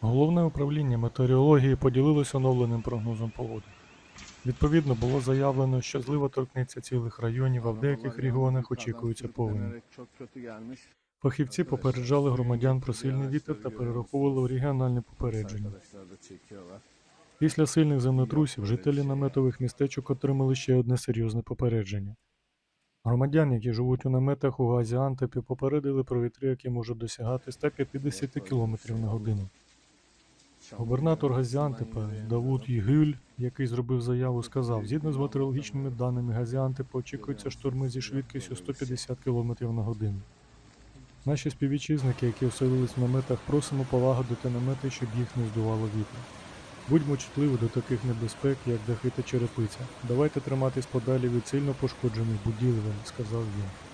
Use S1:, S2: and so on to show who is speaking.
S1: Головне управління метеорології поділилось оновленим прогнозом погоди. Відповідно, було заявлено, що злива торкнеться цілих районів, а в деяких регіонах очікується повені. Фахівці попереджали громадян про сильний вітер та перераховували регіональні попередження. Після сильних землетрусів жителі наметових містечок отримали ще одне серйозне попередження. Громадян, які живуть у наметах у Газіантепі, попередили про вітри, які можуть досягати 150 км на годину. Губернатор Газіантепа Давуд Ігюль, який зробив заяву, сказав, згідно з метеорологічними даними Газіантепа очікуються шторми зі швидкістю 150 км на годину. Наші співвітчизники, які оселились в наметах, просимо полагодити намети, щоб їх не здувало вітром. Будьмо чутливі до таких небезпек, як дахи та черепиця. Давайте триматись подалі від сильно пошкоджених будівель, сказав він.